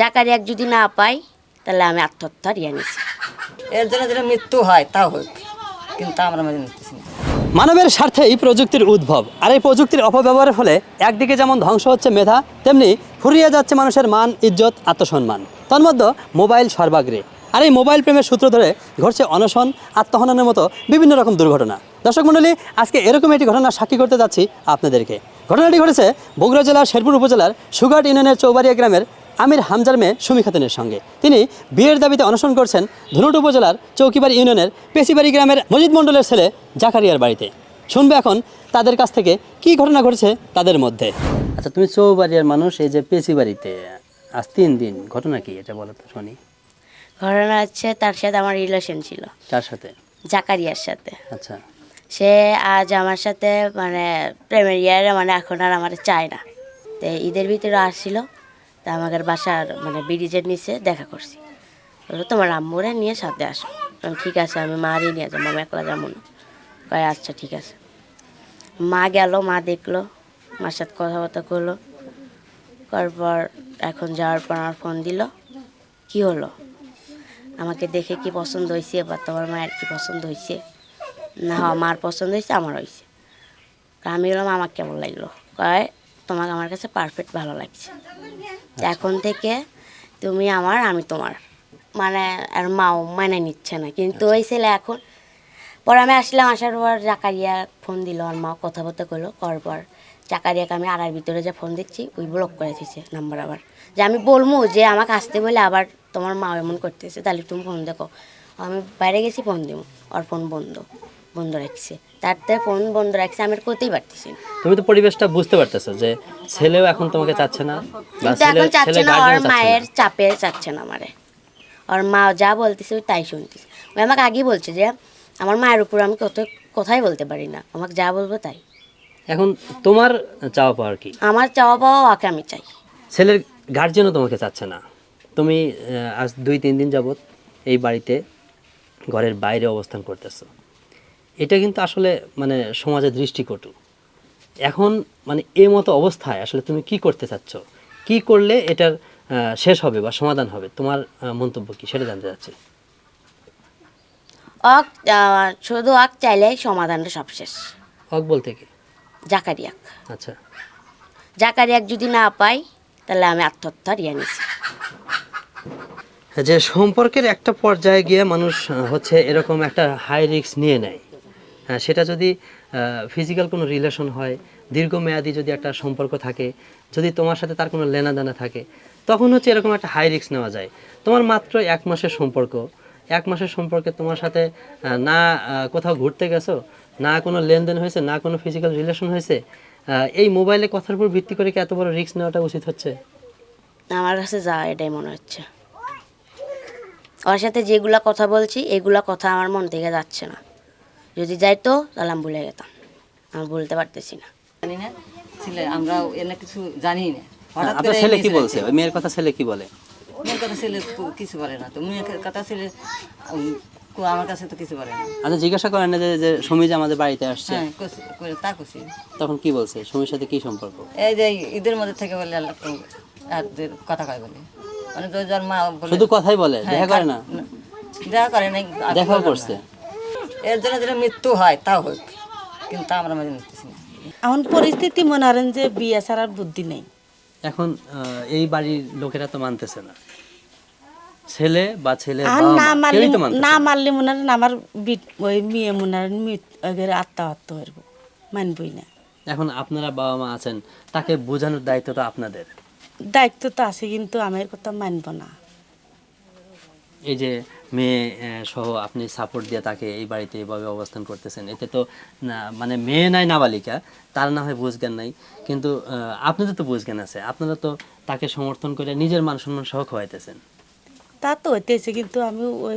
জাকারিয়াক যদি না পাই তাহলে আমি আত্মহত্যা রিয়া নিছি। এর জন্য যেটা মৃত্যু হয় তাও হোক। কিন্তু আমরা মেনে নিতেছি না মানবের স্বার্থে এই প্রযুক্তির উদ্ভব আর এই প্রযুক্তির অপব্যবহারের ফলে একদিকে যেমন ধ্বংস হচ্ছে মেধা তেমনি ফুরিয়ে যাচ্ছে মানুষের মান ইজ্জত আত্মসম্মান। তন্মধ্যে মোবাইল সর্বাগ্রে আর এই মোবাইল প্রেমের সূত্র ধরে ঘটছে অনশন আত্মহননের মতো বিভিন্ন রকম দুর্ঘটনা। দর্শক মণ্ডলী আজকে এরকম একটি ঘটনা সাক্ষী করতে যাচ্ছি আপনাদেরকে। ঘটনাটি ঘটেছে বগুড়া জেলার শেরপুর উপজেলার সুগাট ইউনিয়নের চৌবাড়িয়া গ্রামের আমির হামজার মেয়ে সুমি খাতুনের সঙ্গে। তিনি বিয়ের দাবিতে অনশন করছেন ধুনুট উপজেলার চৌকিবাড়ি ইউনিয়নের পেশিবাড়ি গ্রামের মজিদ মণ্ডলের ছেলে জাকারিয়ার বাড়িতে। শুনবে এখন তাদের কাছ থেকে কি ঘটনা ঘটেছে তাদের মধ্যে। আচ্ছা তুমি চৌবাড়িয়ার মানুষ এই যে পেশিবাড়িতে আজ তিন দিন ঘটনা কি এটা বলো তো শুনি। ঘটনা হচ্ছে তার সাথে আমার রিলেশন ছিল। তার সাথে? জাকারিয়ার সাথে। আচ্ছা। সে আজ আমার সাথে মানে প্রেমের ইয়ারে মানে এখন আর আমার চায় না। তো ঈদের ভিতরে আসছিল। তা আমাদের বাসার মানে ব্রিজের নিচে দেখা করছি। বলল, তোমার আম্মুরে নিয়ে সাথে আসো। ঠিক আছে, আমি মারই নিয়ে যাব, আমি একলা যাব না। কয় আচ্ছা ঠিক আছে। মা গেল, মা দেখল, মার সাথে কথাবার্তা করল। করার পর, এখন যাওয়ার পর আমার ফোন দিল, কি হলো? আমাকে দেখে কি পছন্দ হয়েছে বা তোমার মায়ের কি পছন্দ হয়েছে না হ্যাঁ মার পছন্দ হয়েছে আমার হয়েছে আমি বললাম আমার কেমন লাগল? কয় তোমাকে আমার কাছে পারফেক্ট ভালো লাগছে। এখন থেকে তুমি আমার, আমি তোমার। মানে আর মাও মানে নিচ্ছে না। কিন্তু ওই ছেলে এখন, পরে আমি আসলাম, আসার পর জাকারিয়া ফোন দিল আর মা কথাবার্তা করল, করার পর জাকারিয়াকে আমি আড়ার ভিতরে যে ফোন দিচ্ছি ওই ব্লক করে দিচ্ছে নাম্বার আবার। যে আমি বলব যে আমাকে আসতে বলে আবার তোমার মা এমন করতেছে, তাহলে তুমি ফোন দেখো। আমি বাইরে গেছি ফোন দিব আর ফোন বন্ধ। বন্ধ রাখছে। তার থেকে ফোন বন্ধ রাখছে আমি করতেই পারতেছি না। তুমি তো পরিবেশটা বুঝতে পারতেছো যে ছেলেও এখন তোমাকে চাচ্ছে না বা কিন্তু ছেলে এখন চাচ্ছে না ওর গার্জেন চাচ্ছে মায়ের চাপে চাচ্ছে না আমারে। ওর মা যা বলতেছে ওই তাই শুনতেছে। ওই আমাকে আগেই বলছে যে আমার মায়ের উপর আমি কত কথাই বলতে পারি না। আমাকে যা বলব তাই। এখন তোমার চাওয়া পাওয়ার কি? আমার চাওয়া পাওয়া ওকে আমি চাই। ছেলের গার্জেনও তোমাকে চাচ্ছে না। তুমি আহ, আজ দুই তিন দিন যাবত এই বাড়িতে ঘরের বাইরে অবস্থান করতেছো। এটা কিন্তু আসলে মানে সমাজের দৃষ্টিকটু। এখন মানে এ মতো অবস্থায় আসলে তুমি কি করতে চাচ্ছ? কি করলে এটার শেষ হবে বা সমাধান হবে? তোমার মন্তব্য কি? সেটা জানতে চাচ্ছি। অক শুধু অক চাইলেই সমাধানটা সব শেষ। হক বলতে কি? জাকারিয়াক আচ্ছা। জাকারিয়াক যদি না পাই তাহলে আমি আত্মহত্যা রিয়া নিছি। যে সম্পর্কের একটা পর্যায়ে গিয়ে মানুষ হচ্ছে এরকম একটা হাই রিস্ক নিয়ে নেয়। হ্যাঁ, সেটা যদি ফিজিক্যাল কোনো রিলেশন হয় দীর্ঘমেয়াদী যদি একটা সম্পর্ক থাকে যদি তোমার সাথে তার কোনো লেনাদেনা থাকে তখন হচ্ছে এরকম একটা হাই রিস্ক নেওয়া যায়। তোমার মাত্র এক মাসের সম্পর্ক এক মাসের সম্পর্কে তোমার সাথে না কোথাও ঘুরতে গেছো না কোনো লেনদেন হয়েছে না কোনো ফিজিক্যাল রিলেশন হয়েছে এই মোবাইলে কথার উপর ভিত্তি করে কি এত বড় রিস্ক নেওয়াটা উচিত হচ্ছে? আমার কাছে যা এটাই মনে হচ্ছে। ওর সাথে যেগুলা কথা বলছি এগুলা কথা আমার মন থেকে যাচ্ছে না। যদি যাইতো তাহলে আমি ভুলে যেতাম। আমি বলতে পারতেছি না। জানি না ছেলে আমরা এনে কিছু জানি না। হঠাৎ আপনার করে ছেলে কি বলছে? ওই মেয়ের কথা ছেলে কি বলে? মেয়ের কথা ছেলে কো- কিছু বলে না তো মেয়ের কথা ছেলে উম, কো- আমার কাছে তো কিছু বলে না। আচ্ছা জিজ্ঞাসা করেন না যে যে সুমি যে আমাদের বাড়িতে আসছে। হ্যাঁ তা খুশি তখন কি বলছে? সুমির সাথে কি সম্পর্ক? এই যে ঈদের মধ্যে থেকে বলে আল্লাহ তো- আর যে কথা কয় বলে। মানে তো যার মা বলে শুধু কথাই বলে হ্যাঁ, দেখা করে না? না, দেখা করে আর দেখাও করছে না। এর জন্য যেটা মৃত্যু হয় তাও হোক। কিন্তু আমরা মেনে নিতেছি না। এখন পরিস্থিতি মনে করেন যে বিয়ে ছাড়ার বুদ্ধি নেই। এখন এই বাড়ির লোকেরা তো মানতেছে না। ছেলে বা ছেলে আর না মারলে তো না মনে করেন আমার ওই মেয়ে মনে আত্মহত্যা হইব মানবই না। এখন আপনারা বাবা মা আছেন তাকে বোঝানোর দায়িত্বটা আপনাদের। দায়িত্ব তো আছে কিন্তু আমার কথা মানব না। এই যে মেয়ে সহ আপনি সাপোর্ট দিয়ে তাকে এই বাড়িতে এইভাবে অবস্থান করতেছেন। এতে তো না মানে মেয়ে নাই নাবালিকা তার না হয় বুঝজ্ঞান নাই। কিন্তু আপনাদের তো বুঝজ্ঞান আছে। আপনারা তো তাকে সমর্থন করে নিজের মান সম্মান সহ খাওয়াইতেছেন। তা তো হইতেছে কিন্তু আমি ওই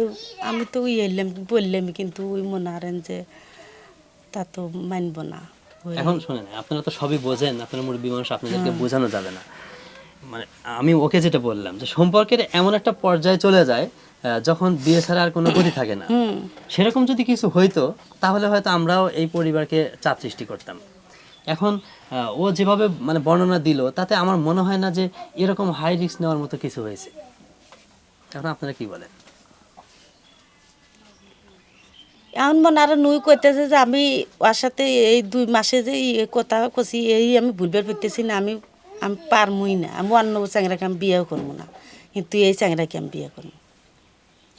আমি তো ওই এলাম বললাম কিন্তু ওই মনে করেন যে তা তো মানব না। এখন শোনেন আপনারা তো সবই বোঝেন আপনারা মুরব্বী মানুষ আপনাদেরকে বোঝানো যাবে না। মানে আমি ওকে যেটা বললাম যে সম্পর্কের এমন একটা পর্যায়ে চলে যায় যখন বিয়ে ছাড়া আর কোনো গতি থাকে না। সেরকম যদি কিছু হইতো তাহলে হয়তো আমরাও এই পরিবারকে চাপ সৃষ্টি করতাম। এখন ও যেভাবে মানে বর্ণনা দিল তাতে আমার মনে হয় না যে এরকম হাই রিস্ক নেওয়ার মতো কিছু হয়েছে। এখন আপনারা কি বলেন? এখন মনে আর নুই কইতেছে যে আমি ওর সাথে এই দুই মাসে যে কথা কছি এই আমি ভুলবার পেতেছি না আমি আমি পারমই না আমি অন্য চ্যাংরাকে আমি বিয়েও করব না। কিন্তু এই চ্যাংরাকে আমি বিয়ে করব।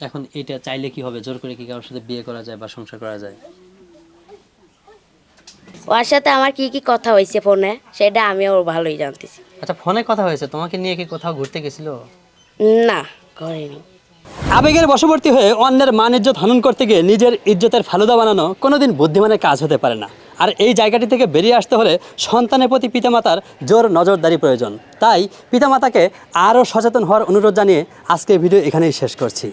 এখন এটা চাইলে কি হবে? জোর করে কি কারোর সাথে বিয়ে করা যায় বা সংসার করা যায়? ওর সাথে আমার কি কি কথা হয়েছে ফোনে সেটা আমিও ভালোই জানতেছি। আচ্ছা ফোনে কথা হয়েছে? তোমাকে নিয়ে কি কোথাও ঘুরতে গেছিল? না করেনি আবেগের বশবর্তী হয়ে অন্যের মান ইজ্জত হনন করতে গিয়ে নিজের ইজ্জতের ফালুদা বানানো কোনোদিন বুদ্ধিমানের কাজ হতে পারে না। আর এই জায়গাটি থেকে বেরিয়ে আসতে হলে সন্তানের প্রতি পিতামাতার জোর নজরদারি প্রয়োজন। তাই পিতামাতাকে আরও সচেতন হওয়ার অনুরোধ জানিয়ে আজকের ভিডিও এখানেই শেষ করছি।